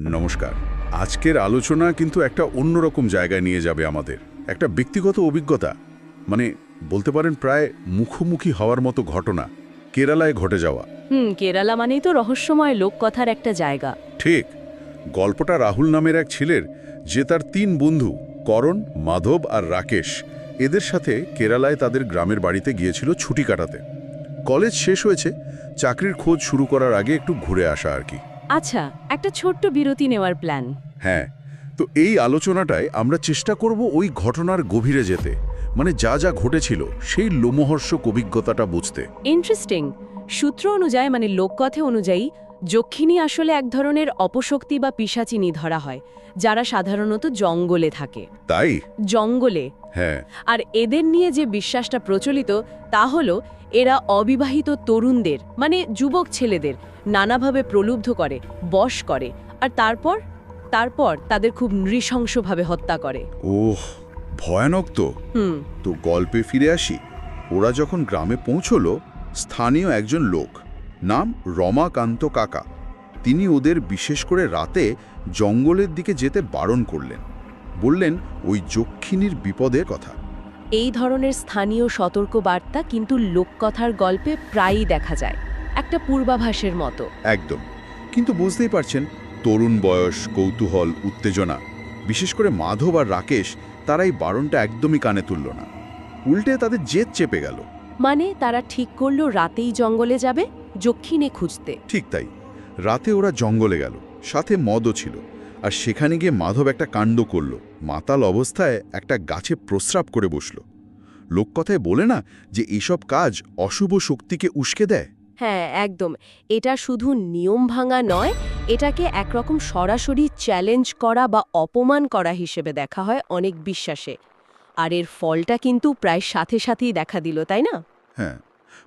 নমস্কার। আজকের আলোচনা কিন্তু একটা অন্যরকম জায়গায় নিয়ে যাবে আমাদের। একটা ব্যক্তিগত অভিজ্ঞতা। মানে বলতে পারেন প্রায় মুখোমুখি হওয়ার মতো ঘটনা। কেরালায় ঘটে যাওয়া। হুম কেরালা মানেই তো রহস্যময় লোককথার একটা জায়গা। ঠিক। গল্পটা রাহুল নামের এক ছেলের যে তার তিন বন্ধু করণ মাধব আর রাকেশ এদের সাথে কেরালায় তাদের গ্রামের বাড়িতে গিয়েছিল ছুটি কাটাতে। কলেজ শেষ হয়েছে চাকরির খোঁজ শুরু করার আগে একটু ঘুরে আসা আর কি। আচ্ছা একটা ছোট্ট বিরতি নেওয়ার প্ল্যান। হ্যাঁ তো এই আলোচনাটায় আমরা চেষ্টা করব ওই ঘটনার গভীরে যেতে। মানে যা যা ঘটেছিল সেই লোমহর্ষক অভিজ্ঞতাটা বুঝতে। ইন্টারেস্টিং সূত্র অনুযায়ী মানে লোককথে অনুযায়ী যক্ষিণী আসলে এক ধরনের অপশক্তি বা পিসাচিনি ধরা হয় যারা সাধারণত জঙ্গলে থাকে। তাই? জঙ্গলে হ্যাঁ। আর এদের নিয়ে যে বিশ্বাসটা প্রচলিত তা হলো এরা অবিবাহিত তরুণদের মানে যুবক ছেলেদের নানাভাবে প্রলুব্ধ করে বশ করে আর তারপর তারপর তাদের খুব নৃশংসভাবে হত্যা করে। ওহ ভয়ানক তো। হুম। তো গল্পে ফিরে আসি। ওরা যখন গ্রামে পৌঁছলো স্থানীয় একজন লোক নাম রমাকান্ত কাকা। তিনি ওদের বিশেষ করে রাতে জঙ্গলের দিকে যেতে বারণ করলেন। বললেন ওই যক্ষিণীর বিপদের কথা। এই ধরনের স্থানীয় সতর্ক বার্তা কিন্তু লোককথার গল্পে প্রায়ই দেখা যায় একটা পূর্বাভাসের মতো। একদম। কিন্তু বুঝতেই পারছেন তরুণ বয়স কৌতূহল উত্তেজনা বিশেষ করে মাধব আর রাকেশ তারা এই বারণটা একদমই কানে তুলল না। উল্টে তাদের জেদ চেপে গেল। মানে তারা ঠিক করল রাতেই জঙ্গলে যাবে যক্ষিণে খুঁজতে। ঠিক তাই। রাতে ওরা জঙ্গলে গেল সাথে মদও ছিল। আর সেখানে গিয়ে মাধব একটা কাণ্ড করল। মাতাল অবস্থায় একটা গাছে প্রস্রাব করে বসল। লোককথায় বলে না যে এসব কাজ অশুভ শক্তিকে উস্কে দেয়? হ্যাঁ একদম। এটা শুধু নিয়ম ভাঙা নয় এটাকে একরকম সরাসরি চ্যালেঞ্জ করা বা অপমান করা হিসেবে দেখা হয় অনেক বিশ্বাসে। আর এর ফলটা কিন্তু প্রায় সাথে সাথেই দেখা দিল তাই না? হ্যাঁ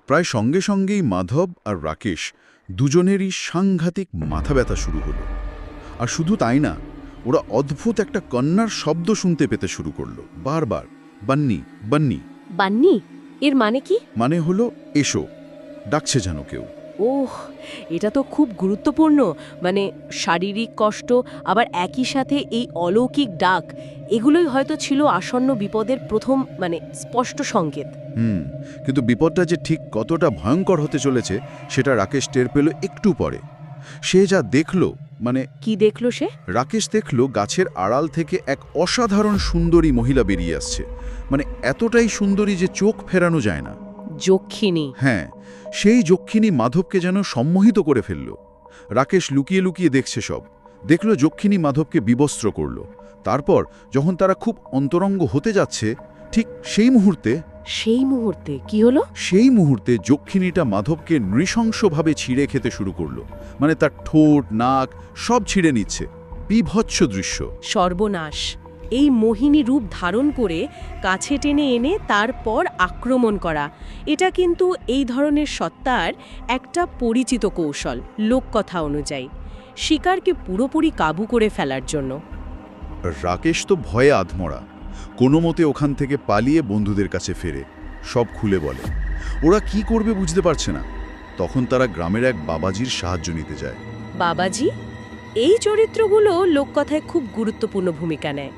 প্রায় সঙ্গে সঙ্গেই মাধব আর রাকেশ দুজনেরই সাংঘাতিক মাথা ব্যথা শুরু হলো। আর শুধু তাই না ওরা অদ্ভুত একটা কন্যার শব্দ শুনতে পেতে শুরু করল। বারবার বান্নি বান্নি। বান্নি? এর মানে কি? মানে হলো এসো ডাকছে যেন কেউ। ওহ এটা তো খুব গুরুত্বপূর্ণ। মানে শারীরিক কষ্ট আবার একই সাথে এই অলৌকিক ডাক এগুলোই হয়তো ছিল আসন্ন বিপদের প্রথম মানে স্পষ্ট সংকেত। হুম কিন্তু বিপদটা যে ঠিক কতটা ভয়ঙ্কর হতে চলেছে সেটা রাকেশ টের পেল একটু পরে। সে যা দেখল মানে কি দেখল সে? রাকেশ দেখল গাছের আড়াল থেকে এক অসাধারণ সুন্দরী মহিলা বেরিয়ে আসছে। মানে এতটাই সুন্দরী যে চোখ ফেরানো যায় না। যক্ষিণী। হ্যাঁ সেই যক্ষিণী মাধবকে যেন সম্মোহিত করে ফেলল। রাকেশ লুকিয়ে লুকিয়ে দেখছে সব। দেখল যক্ষিণী মাধবকে বিবস্ত্র করল। তারপর যখন তারা খুব অন্তরঙ্গ হতে যাচ্ছে ঠিক সেই মুহূর্তে সেই মুহূর্তে কি হলো? সেই মুহূর্তে যক্ষিণীটা মাধবকে নৃশংসভাবে ছিঁড়ে খেতে শুরু করল। মানে তার ঠোঁট নাক সব ছিঁড়ে নিচ্ছে। বিভৎস দৃশ্য। সর্বনাশ। এই মোহিনী রূপ ধারণ করে কাছে টেনে এনে তারপর আক্রমণ করা। এটা কিন্তু এই ধরনের সত্তার একটা পরিচিত কৌশল লোককথা অনুযায়ী। শিকারকে পুরোপুরি কাবু করে ফেলার জন্য। রাকেশ তো ভয়ে আধমরা। কোনো মতে ওখান থেকে পালিয়ে বন্ধুদের কাছে ফেরে সব খুলে বলে। ওরা কি করবে বুঝতে পারছে না। তখন তারা গ্রামের এক বাবাজির সাহায্য নিতে যায়। বাবাজি এই চরিত্রগুলো লোককথায় খুব গুরুত্বপূর্ণ ভূমিকা নেয়।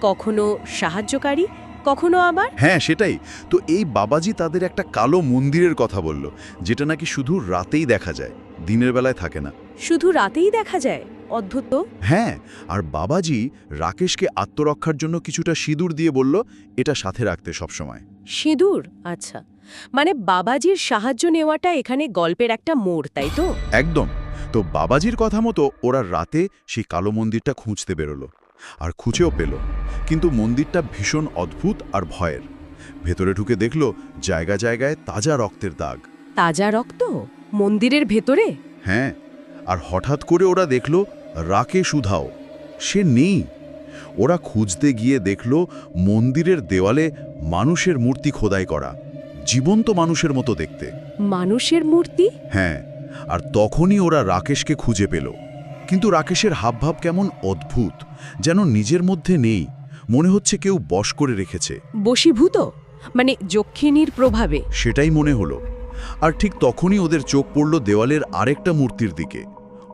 কখনো সাহায্যকারী কখনো আবার? হ্যাঁ সেটাই। তো এই বাবাজি তাদের একটা কালো মন্দিরের কথা বলল যেটা নাকি শুধু রাতেই দেখা যায় দিনের বেলায় থাকে না। শুধু রাতেই দেখা যায়? অদ্ভুত। হ্যাঁ আর বাবাজি রাকেশকে আত্মরক্ষার জন্য কিছুটা সিঁদুর দিয়ে বলল এটা সাথে রাখতে সবসময়। সিঁদুর? আচ্ছা। মানে বাবাজির সাহায্য নেওয়াটা এখানে গল্পের একটা মোড় তাই তো? একদম। তো বাবাজির কথা মতো ওরা রাতে সেই কালো মন্দিরটা খুঁজতে বেরোলো আর খুঁজেও পেল। কিন্তু মন্দিরটা ভীষণ অদ্ভুত আর ভয়ের। ভেতরে ঢুকে দেখল জায়গা জায়গায় তাজা রক্তের দাগ। তাজা রক্ত? মন্দিরের ভেতরে? হ্যাঁ আর হঠাৎ করে ওরা দেখল রাকে সুধাও সে নেই। ওরা খুঁজতে গিয়ে দেখল মন্দিরের দেওয়ালে মানুষের মূর্তি খোদাই করা। জীবন্ত মানুষের মতো দেখতে। মানুষের মূর্তি? হ্যাঁ আর তখনই ওরা রাকেশকে খুঁজে পেল। কিন্তু রাকেশের হাবভাব কেমন অদ্ভুত যেন নিজের মধ্যে নেই। মনে হচ্ছে কেউ বশ করে রেখেছে। বশীভূত? মানে যক্ষিণীর প্রভাবে? সেটাই মনে হলো। আর ঠিক তখনই ওদের চোখ পড়ল দেওয়ালের আরেকটা মূর্তির দিকে।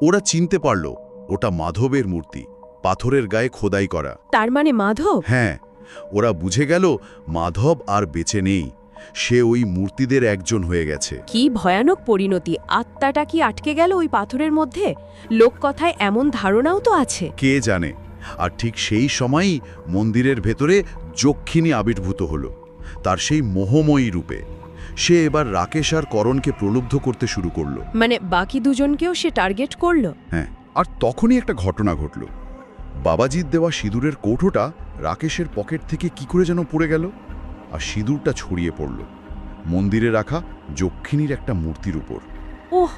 ওরা চিনতে পারল ওটা মাধবের মূর্তি পাথরের গায়ে খোদাই করা। তার মানে মাধব? হ্যাঁ ওরা বুঝে গেল মাধব আর বেঁচে নেই সে ওই মূর্তিদের একজন হয়ে গেছে। কি ভয়ানক পরিণতি আত্মাটা কি আটকে গেল ওই পাথরের মধ্যে? লোককথায় এমন ধারণাও তো আছে। কে জানে? আর ঠিক সেই সময়ই মন্দিরের ভেতরে যক্ষিণী আবির্ভূত হল তার সেই মোহময়ী রূপে। সে এবার রাকেশ আর করণকে প্রলুব্ধ করতে শুরু করল। মানে বাকি দুজনকেও সে টার্গেট করল? হ্যাঁ আর তখনই একটা ঘটনা ঘটল। বাবাজির দেওয়া সিঁদুরের কৌটোটা রাকেশের পকেট থেকে কি করে যেন পড়ে গেল আর সিঁদুরটা ছড়িয়ে পড়ল। মন্দিরে রাখা যক্ষিণীর একটা মূর্তির উপর। ওহ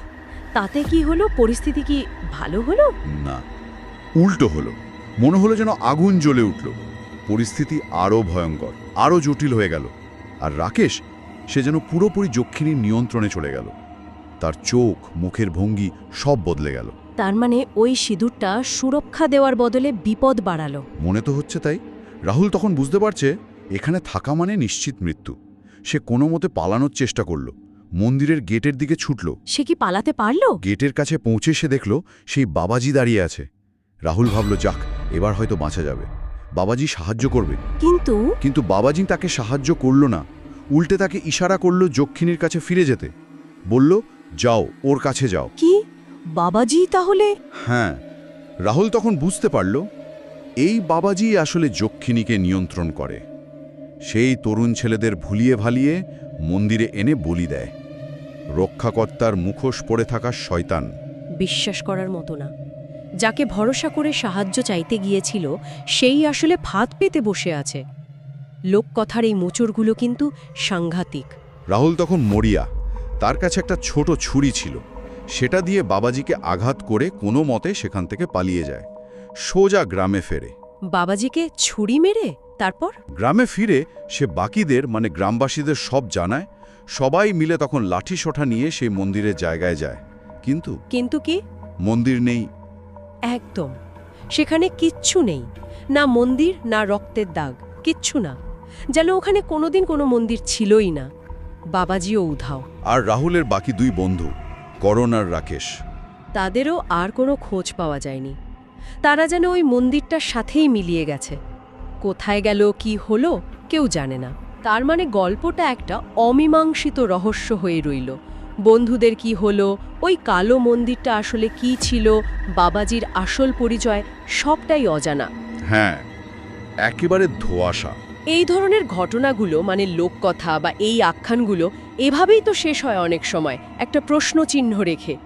তাতে কি হলো? পরিস্থিতি কি ভালো হলো? না উল্টো হলো। মনে হলো যেন আগুন জ্বলে উঠল। পরিস্থিতি আরও ভয়ঙ্কর আরও জটিল হয়ে গেল। আর রাকেশ সে যেন পুরোপুরি যক্ষিণীর নিয়ন্ত্রণে চলে গেল। তার চোখ মুখের ভঙ্গি সব বদলে গেল। তার মানে ওই সিঁদুরটা সুরক্ষা দেওয়ার বদলে বিপদ বাড়ালো। মনে তো হচ্ছে তাই। রাহুল তখন বুঝতে পারছে এখানে থাকা মানে নিশ্চিত মৃত্যু। সে কোনো মতে পালানোর চেষ্টা করল। মন্দিরের গেটের দিকে ছুটল। সে কি পালাতে পারল? গেটের কাছে পৌঁছে সে দেখল সেই বাবাজি দাঁড়িয়ে আছে। রাহুল ভাবল যাক এবার হয়তো বাঁচা যাবে। বাবাজি সাহায্য করবে। কিন্তু কিন্তু বাবাজি তাকে সাহায্য করল না। উল্টে তাকে ইশারা করল যক্ষিণীর কাছে ফিরে যেতে। বলল যাও ওর কাছে যাও। কি? বাবাজি তাহলে? হ্যাঁ। রাহুল তখন বুঝতে পারল এই বাবাজি আসলে যক্ষিণীকে নিয়ন্ত্রণ করে। সেই তরুণ ছেলেদের ভুলিয়ে ভালিয়ে মন্দিরে এনে বলি দেয়। রক্ষাকর্তার মুখোশ পড়ে থাকা শয়তান। বিশ্বাস করার মতো না। যাকে ভরসা করে সাহায্য চাইতে গিয়েছিল সেই আসলে ফাঁদ পেতে বসে আছে। লোককথার এই মোচড়গুলো কিন্তু সাংঘাতিক। রাহুল তখন মরিয়া। তার কাছে একটা ছোট ছুরি ছিল। সেটা দিয়ে বাবাজিকে আঘাত করে কোনো মতে সেখান থেকে পালিয়ে যায়। সোজা গ্রামে ফেরে। বাবাজিকে ছুরি মেরে? তারপর? গ্রামে ফিরে সে বাকিদের মানে গ্রামবাসীদের সব জানায়। সবাই মিলে তখন লাঠি সোঠা নিয়ে সেই মন্দিরের জায়গায় যায়। কিন্তু? কিন্তু কি? মন্দির নেই। একদম। সেখানে কিচ্ছু নেই। না মন্দির না রক্তের দাগ। কিচ্ছু না। যেন ওখানে কোনোদিন কোনো মন্দির ছিলই না। বাবাজিও উধাও। আর রাহুলের বাকি দুই বন্ধু করণ আর রাকেশ। তাদেরও আর কোনো খোঁজ পাওয়া যায়নি। তারা যেন ওই মন্দিরটার সাথেই মিলিয়ে গেছে। কোথায় গেল কি হলো কেউ জানে না। তার মানে গল্পটা একটা অমীমাংসিত রহস্য হয়ে রইল। বন্ধুদের কি হলো ওই কালো মন্দিরটা আসলে কি ছিল বাবাজির আসল পরিচয় সবটাই অজানা। হ্যাঁ একেবারে ধোয়াশা। এই ধরনের ঘটনাগুলো মানে লোককথা বা এই আখ্যানগুলো এভাবেই তো শেষ হয় অনেক সময় একটা প্রশ্ন চিহ্ন রেখে।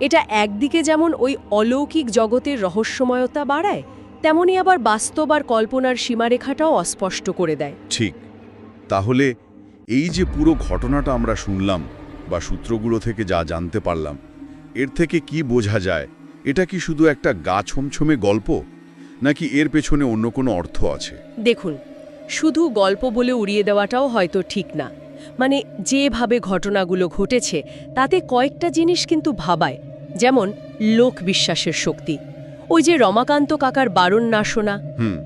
এটা একদিকে যেমন ওই অলৌকিক জগতের রহস্যময়তা বাড়ায় তেমনি আবার বাস্তব আর কল্পনার সীমারেখাটাও অস্পষ্ট করে দেয়। ঠিক। তাহলে এই যে পুরো ঘটনাটা আমরা শুনলাম বা সূত্রগুলো থেকে যা জানতে পারলাম এর থেকে কি বোঝা যায়? এটা কি শুধু একটা গা ছমছমে গল্প? নাকি এর পেছনে অন্য কোনো অর্থ আছে? দেখুন শুধু গল্প বলে উড়িয়ে দেওয়াটাও হয়তো ঠিক না। মানে যেভাবে ঘটনাগুলো ঘটেছে তাতে কয়েকটা জিনিস কিন্তু ভাবায়। যেমন লোক বিশ্বাসের শক্তি। ওই যে রমাকান্ত কাকার বারণ না শোনা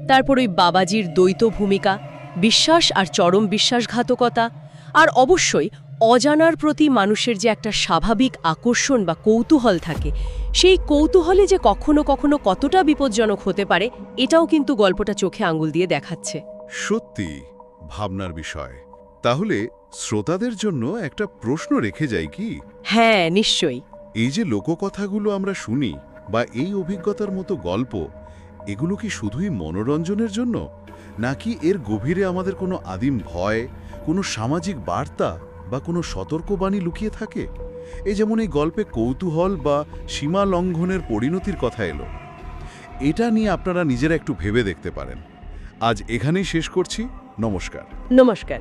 তারপর ওই বাবাজির দ্বৈত ভূমিকা বিশ্বাস আর চরম বিশ্বাসঘাতকতা আর অবশ্যই অজানার প্রতি মানুষের যে একটা স্বাভাবিক আকর্ষণ বা কৌতূহল থাকে সেই কৌতূহলে যে কখনো কখনো কতটা বিপজ্জনক হতে পারে এটাও কিন্তু গল্পটা চোখে আঙুল দিয়ে দেখাচ্ছে। সত্যি ভাবনার বিষয়। তাহলে শ্রোতাদের জন্য একটা প্রশ্ন রেখে যাই কি? হ্যাঁ নিশ্চয়ই। এই যে লোককথাগুলো আমরা শুনি বা এই অভিজ্ঞতার মতো গল্প এগুলো কি শুধুই মনোরঞ্জনের জন্য? নাকি এর গভীরে আমাদের কোনো আদিম ভয় কোনো সামাজিক বার্তা বা কোনো সতর্কবাণী লুকিয়ে থাকে? এ যেমন এই গল্পে কৌতূহল বা সীমা লঙ্ঘনের পরিণতির কথা এলো। এটা নিয়ে আপনারা নিজেরা একটু ভেবে দেখতে পারেন। আজ এখানেই শেষ করছি। নমস্কার। নমস্কার।